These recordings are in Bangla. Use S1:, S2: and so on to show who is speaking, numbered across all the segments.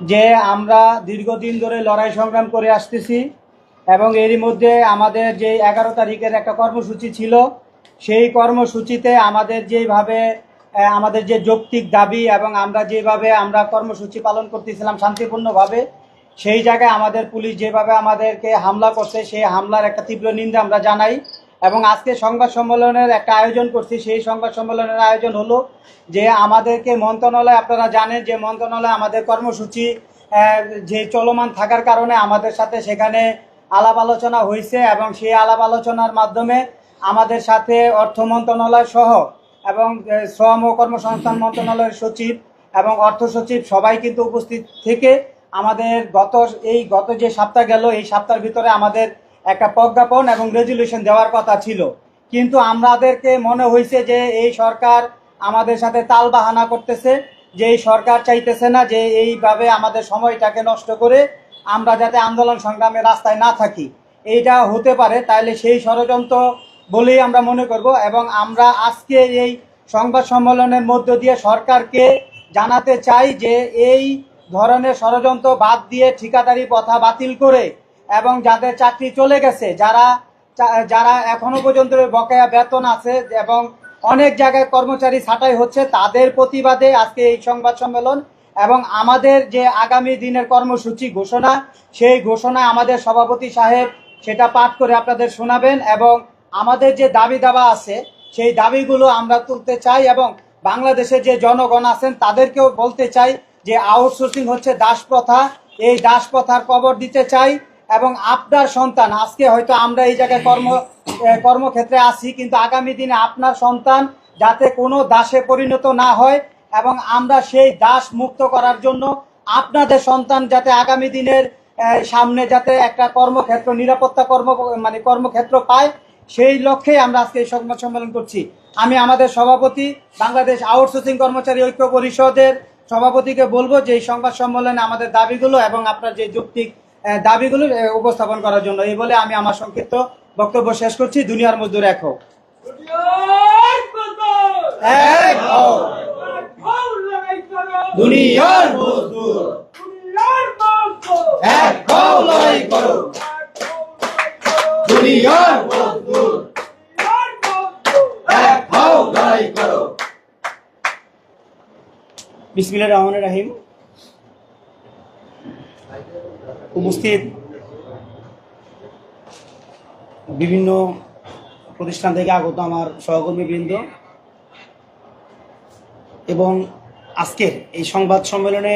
S1: যে আমরা দীর্ঘদিন ধরে লড়াই সংগ্রাম করে আসতেছি এবং এরই মধ্যে আমাদের যে এগারো তারিখের একটা কর্মসূচি ছিল, সেই কর্মসূচিতে আমাদের যেভাবে আমাদের যে যৌক্তিক দাবি এবং আমরা যেভাবে আমরা কর্মসূচি পালন করতেছিলাম শান্তিপূর্ণভাবে, সেই জায়গায় আমাদের পুলিশ যেভাবে আমাদেরকে হামলা করছে, সেই হামলার একটা তীব্র নিন্দা আমরা জানাই। এবং আজকে সংবাদ সম্মেলনের একটা আয়োজন করছি। সেই সংবাদ সম্মেলনের আয়োজন হলো যে আমাদেরকে মন্ত্রণালয়, আপনারা জানেন যে মন্ত্রণালয় আমাদের কর্মসূচি যে চলমান থাকার কারণে আমাদের সাথে সেখানে আলাপ আলোচনা হয়েছে এবং সেই আলাপ আলোচনার মাধ্যমে আমাদের সাথে অর্থ মন্ত্রণালয় সহ এবং শ্রম ও কর্মসংস্থান মন্ত্রণালয়ের সচিব এবং অর্থ সচিব সবাই কিন্তু উপস্থিত থেকে আমাদের গত, এই গত যে সপ্তাহ গেল, এই সপ্তাহের ভিতরে আমাদের একটা প্রজ্ঞাপন এবং রেজুলেশন দেওয়ার কথা ছিল। কিন্তু আমাদেরকে মনে হয়েছে যে এই সরকার আমাদের সাথে তাল বাহানা করতেছে, যে এই সরকার চাইতেছে না যে এইভাবে আমাদের সময়টাকে নষ্ট করে আমরা যাতে আন্দোলন সংগ্রামে রাস্তায় না থাকি। এইটা হতে পারে তাহলে সেই ষড়যন্ত্র বলেই আমরা মনে করব এবং আমরা আজকে এই সংবাদ সম্মেলনের মধ্য দিয়ে সরকারকে জানাতে চাই যে এই ধরনের ষড়যন্ত্র বাদ দিয়ে ঠিকাদারি প্রথা বাতিল করে এবং যাদের চাকরি চলে গেছে, যারা যারা এখনও পর্যন্ত বকেয়া বেতন আছে এবং অনেক জায়গায় কর্মচারী ছাঁটাই হচ্ছে, তাদের প্রতিবাদে আজকে এই সংবাদ সম্মেলন এবং আমাদের যে আগামী দিনের কর্মসূচি ঘোষণা, সেই ঘোষণা আমাদের সভাপতি সাহেব সেটা পাঠ করে আপনাদের শোনাবেন এবং আমাদের যে দাবি দাবা আছে, সেই দাবিগুলো আমরা তুলতে চাই এবং বাংলাদেশের যে জনগণ আছেন, তাদেরকেও বলতে চাই যে আউটসোর্সিং হচ্ছে দাস প্রথা এই দাস প্রথার কবর দিতে চাই। এবং আপনার সন্তান, আজকে হয়তো আমরা এই জায়গায় কর্ম কর্মক্ষেত্রে আছি, কিন্তু আগামী দিনে আপনার সন্তান যাতে কোনো দাসে পরিণত না হয় এবং আমরা সেই দাস মুক্ত করার জন্য আপনাদের সন্তান যাতে আগামী দিনের সামনে যাতে একটা কর্মক্ষেত্র, নিরাপত্তা কর্ম মানে কর্মক্ষেত্র পায়, সেই লক্ষ্যে আমরা আজকে এই সংবাদ সম্মেলন করছি। আমি আমাদের সভাপতি, বাংলাদেশ আউটসোর্সিং কর্মচারী ঐক্য পরিষদের সভাপতিকে বলব যে এই সংবাদ সম্মেলনে আমাদের দাবিগুলো এবং আপনার যে যৌক্তিক দাবিগুলো উপস্থাপন করার জন্য। এই বলে আমি আমার সংক্ষিপ্ত বক্তব্য শেষ করছি। দুনিয়ার মজদুর এক হোক। এক হোক। দুনিয়ার মজদুর। এক হও লড়াই করো। দুনিয়ার মজদুর। এক হও লড়াই করো। বিসমিল্লাহির রহমানির রহিম। উপস্থিত বিভিন্ন প্রতিষ্ঠান থেকে আগত আমার সহকর্মীবৃন্দ এবং আজকের এই সংবাদ সম্মেলনে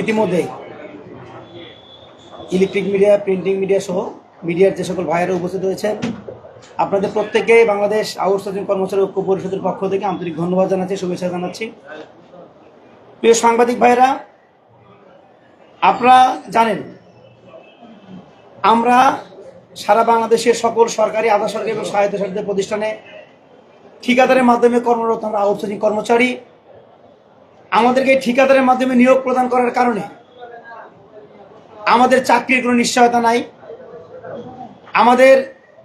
S1: ইতিমধ্যে ইলেকট্রিক মিডিয়া, প্রিন্টিং মিডিয়া সহ মিডিয়ার যে সকল ভাইয়েরা উপস্থিত হয়েছেন আপনাদের প্রত্যেকে বাংলাদেশ আউটসোর্সিং কর্মচারী ঐক্য পরিষদের পক্ষ থেকে আন্তরিক ধন্যবাদ জানাচ্ছি, শুভেচ্ছা জানাচ্ছি। প্রিয় সাংবাদিক ভাইরা আপনারা জানেন, আমরা সারা বাংলাদেশের সকল সরকারি, আধা সরকারি এবং স্বায়ত্তশাসিত প্রতিষ্ঠানে ঠিকাদারের মাধ্যমে কর্মরত আমরা আউটসোর্সিং কর্মচারী। আমাদেরকে ঠিকাদারের মাধ্যমে নিয়োগ প্রদান করার কারণে আমাদের চাকরির কোনো নিশ্চয়তা নাই। আমাদের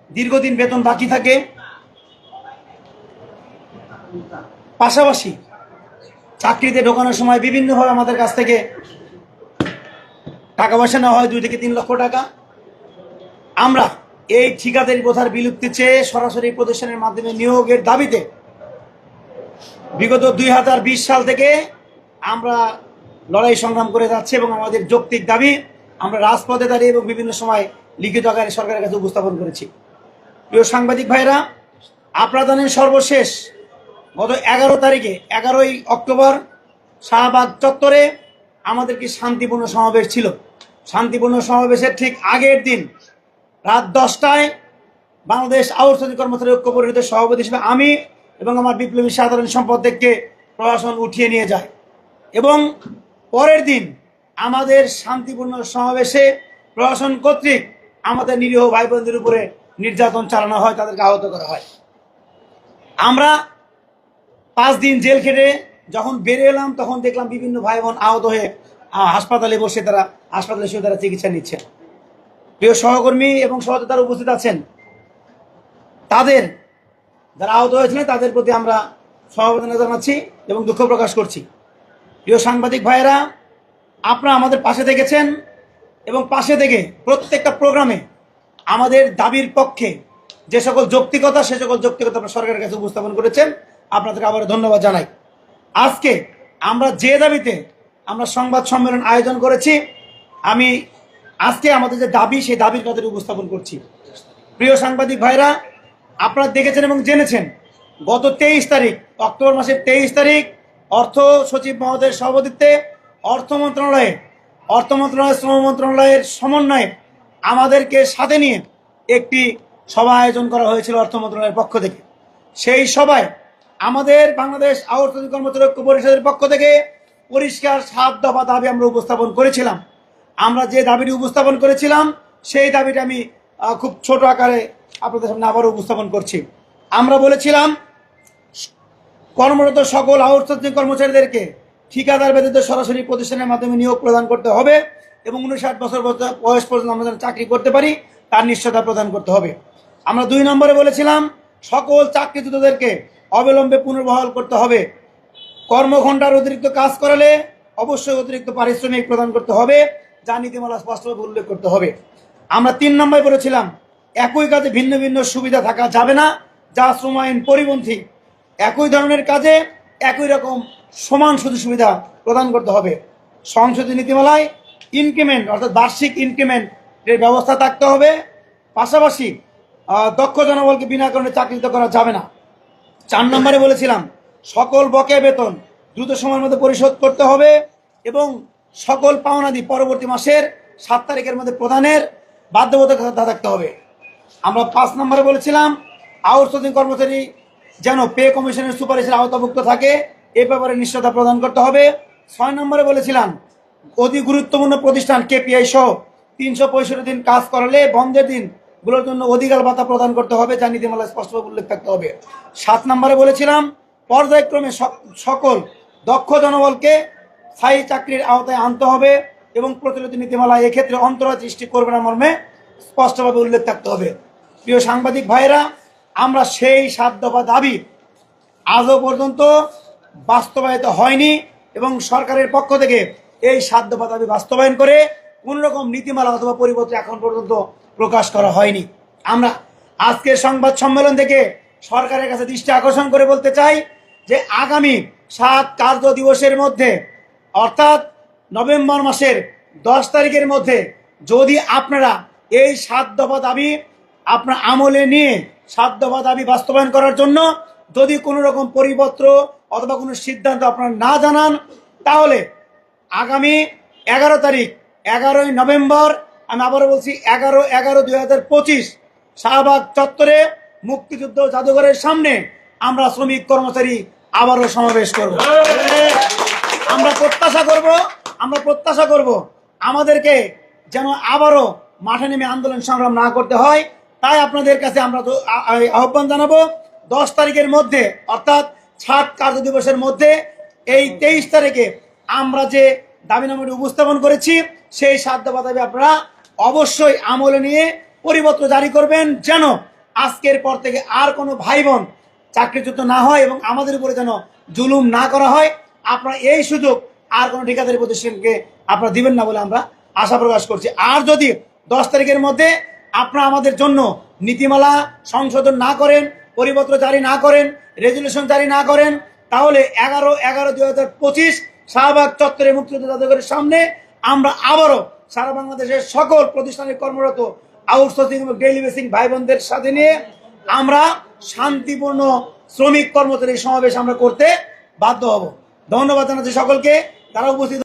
S1: দীর্ঘদিন বেতন বাকি থাকে। পাশাপাশি চাকরিতে ঢোকানোর সময় বিভিন্নভাবে আমাদের কাছ থেকে টাকা পয়সা নেওয়া হয় দুই থেকে তিন লক্ষ টাকা। আমরা এই ঠিকাদারি প্রথার বিলুপ্তি চেয়ে সরাসরি প্রদর্শনের মাধ্যমে নিয়োগের দাবিতে বিগত দুই হাজার বিশ সাল থেকে আমরা লড়াই সংগ্রাম করে যাচ্ছি এবং আমাদের যৌক্তিক দাবি আমরা রাজপথে দাঁড়িয়ে এবং বিভিন্ন সময় লিখিত আকারে সরকারের কাছে উপস্থাপন করেছি। প্রিয় সাংবাদিক ভাইরা আপনারা জানেন সর্বশেষ গত এগারো তারিখে, এগারোই অক্টোবর শাহবাগ চত্বরে আমাদের কি শান্তিপূর্ণ সমাবেশ ছিল? শান্তিপূর্ণ সমাবেশের ঠিক আগের দিন রাত দশটায় বাংলাদেশ আউটসোর্সিং কর্মচারী ঐক্য পরিষদের সভাপতি হিসেবে আমি এবং আমার বিপ্লবী সাধারণ সম্পাদককে প্রশাসন উঠিয়ে নিয়ে যায়। এবং পরের দিন আমাদের শান্তিপূর্ণ সমাবেশে প্রশাসন কর্তৃক আমাদের নিরীহ ভাই বোনদের উপরে নির্যাতন চালানো হয়, তাদেরকে আহত করা হয়। আমরা পাঁচ দিন জেল খেটে যখন বেরিয়ে এলাম, তখন দেখলাম বিভিন্ন ভাই বোন আহত হয়ে হাসপাতালে বসে তারা, হাসপাতালে শুয়ে তারা চিকিৎসা নিচ্ছে। প্রিয় সহকর্মী এবং সহযোদ্ধারা উপস্থিত আছেন। তাদের, যারা আহত হয়েছিলেন, তাদের প্রতি আমরা সমবেদনা জানাচ্ছি এবং দুঃখ প্রকাশ করছি। প্রিয় সাংবাদিক ভাইয়েরা,
S2: আপনারা আমাদের পাশে থেকেছেন এবং পাশে থেকে প্রত্যেকটা প্রোগ্রামে আমাদের দাবির পক্ষে যে সকল যৌক্তিকতা, সে সকল যৌক্তিকতা আপনারা সরকারের কাছে উপস্থাপন করেছেন। আপনাদেরকে আবার ধন্যবাদ জানাই। আজকে আমরা যে দাবিতে আমরা সংবাদ সম্মেলন আয়োজন করেছি। আমি আজকে আমাদের যে দাবি, সেই দাবির কথা উপস্থাপন করছি। প্রিয় সাংবাদিক ভাইরা, আপনারা দেখেছেন এবং জেনেছেন, গত তেইশ তারিখ, অক্টোবর মাসের তেইশ তারিখ, অর্থ সচিব মহোদয়ের সভাপতিত্বে অর্থ মন্ত্রণালয়ে, অর্থ মন্ত্রণালয় শ্রম মন্ত্রণালয়ের সমন্বয়ে আমাদেরকে সাথে নিয়ে একটি সভা আয়োজন করা হয়েছিল অর্থ মন্ত্রণালয়ের পক্ষ থেকে। সেই সভায় আমাদের বাংলাদেশ আউটসোর্সিং কর্মচারী ঐক্য পরিষদের পক্ষ থেকে পরিষ্কার সাত দফা দাবি আমরা উপস্থাপন করেছিলাম। আমরা যে দাবিটি উপস্থাপন করেছিলাম, সেই দাবিটা আমি খুব ছোট আকারে আপনাদের সামনে আবারও উপস্থাপন করছি। আমরা বলেছিলাম, কর্মরত সকল আউটসোর্সিং কর্মচারীদেরকে ঠিকাদার ব্যতীত সরাসরি প্রতিষ্ঠানের মাধ্যমে নিয়োগ প্রদান করতে হবে এবং উনষাট বছর বয়স- পর্যন্ত আমরা যেন চাকরি করতে পারি, তার নিশ্চয়তা প্রদান করতে হবে। আমরা দুই নম্বরে বলেছিলাম, সকল চাকরিচ্যুতদেরকে অবিলম্বে পুনর্বহাল করতে হবে। কর্মঘণ্টার অতিরিক্ত কাজ করালে অবশ্যই অতিরিক্ত পারিশ্রমিক প্রদান করতে হবে, যা নীতিমালা স্পষ্টভাবে উল্লেখ করতে হবে। আমরা তিন নম্বরে বলেছিলাম, একই কাজে ভিন্ন ভিন্ন সুবিধা থাকা যাবে না, যা শ্রম আইন পরিপন্থী। একই ধরনের কাজে একই রকম সমান সুযোগ সুবিধা প্রদান করতে হবে। সংসদীয় নীতিমালায় ইনক্রিমেন্ট অর্থাৎ বার্ষিক ইনক্রিমেন্টের ব্যবস্থা থাকতে হবে। পাশাপাশি দক্ষ জনবলকে বিনা কারণে চাকরিত করা যাবে না। চার নম্বরে বলেছিলাম সকল বকেয়া বেতন দ্রুত সময়ের মধ্যে পরিশোধ করতে হবে এবং সকল পাওনাদি পরবর্তী মাসের সাত তারিখের মধ্যে প্রদানের বাধ্যবাধকতা থাকতে হবে। আমরা পাঁচ নম্বরে বলেছিলাম আউটসোর্সিং কর্মচারী যেন পে কমিশনের সুপারিশের আওতাভুক্ত থাকে, এ ব্যাপারে নিশ্চয়তা প্রদান করতে হবে। ছয় নম্বরে বলেছিলাম, অতি গুরুত্বপূর্ণ প্রতিষ্ঠান কেপিআই সহ তিনশো পঁয়ষট্টি দিন কাজ করালে বন্ধের দিনগুলোর জন্য অধিকার ভাতা প্রদান করতে হবে, যা নীতিমালায় স্পষ্টভাবে উল্লেখ থাকতে হবে। সাত নম্বরে বলেছিলাম পর্যায়ক্রমে সকল দক্ষ জনবলকে স্থায়ী চাকরির আওতায় আনতে হবে এবং প্রচলিত নীতিমালা এক্ষেত্রে অন্তরা সৃষ্টি করবে না মর্মে স্পষ্টভাবে উল্লেখ থাকতে হবে। প্রিয় সাংবাদিক ভাইরা আমরা সেই সাত দফা দাবি আজও পর্যন্ত বাস্তবায়িত হয়নি এবং সরকারের পক্ষ থেকে এই সাত দফা দাবি বাস্তবায়ন করে কোনো রকম নীতিমালা অথবা পরিবর্তন এখন পর্যন্ত প্রকাশ করা হয়নি। আমরা আজকের সংবাদ সম্মেলন থেকে সরকারের কাছে দৃষ্টি আকর্ষণ করে বলতে চাই যে আগামী সাত কার্য দিবসের মধ্যে, অর্থাৎ নভেম্বর মাসের দশ তারিখের মধ্যে যদি আপনারা এই সাত দফা দাবি আপনার আমলে নিয়ে সাত দফা দাবি বাস্তবায়ন করার জন্য যদি কোনো রকম পরিপত্র অথবা কোনো সিদ্ধান্ত আপনারা না জানান, তাহলে আগামী এগারো তারিখ, এগারোই নভেম্বর, আমি আবারও বলছি এগারো এগারো দুই হাজার পঁচিশ শাহবাগ চত্বরে মুক্তিযুদ্ধ জাদুঘরের সামনে আমরা শ্রমিক কর্মচারী আবারও সমাবেশ করব। আমরা প্রত্যাশা করব, আমরা প্রত্যাশা করব আমাদেরকে যেন আবারও মাঠে নেমে আন্দোলন সংগ্রাম না করতে হয়। তাই আপনাদের কাছে আমরা আহ্বান জানাব, দশ তারিখের মধ্যে, অর্থাৎ সাত কার্য দিবসের মধ্যে, এই তেইশ তারিখে আমরা যে দাবিনামাটি উপস্থাপন করেছি, সেই দাবি আপনারা অবশ্যই আমলে নিয়ে পরিপত্র জারি করবেন, যেন আজকের পর থেকে আর কোনো ভাই বোন চাকরিচ্যুত না হয় এবং আমাদের উপরে যেন জুলুম না করা হয়, আপনারা এই সুযোগ আর কোনো ঠিকাদারি প্রতিষ্ঠানকে আপনারা দিবেন না বলে আমরা আশা প্রকাশ করছি। আর যদি দশ তারিখের মধ্যে আপনারা আমাদের জন্য নীতিমালা সংশোধন না করেন, পরিপত্র জারি না করেন, রেজুলেশন জারি না করেন, তাহলে এগারো এগারো দুই হাজার পঁচিশ শাহবাগ চত্বরে মুক্তিযুদ্ধ জাদুঘরের সামনে আমরা আবারও সারা বাংলাদেশের সকল প্রতিষ্ঠানে কর্মরত আউটসোর্সিং এবং ডেইলি বেসিং ভাই বোনদের সাথে নিয়ে আমরা শান্তিপূর্ণ শ্রমিক কর্মচারী সমাবেশ আমরা করতে বাধ্য হব। ধন্যবাদ জানাচ্ছি সকলকে। তারা উপস্থিত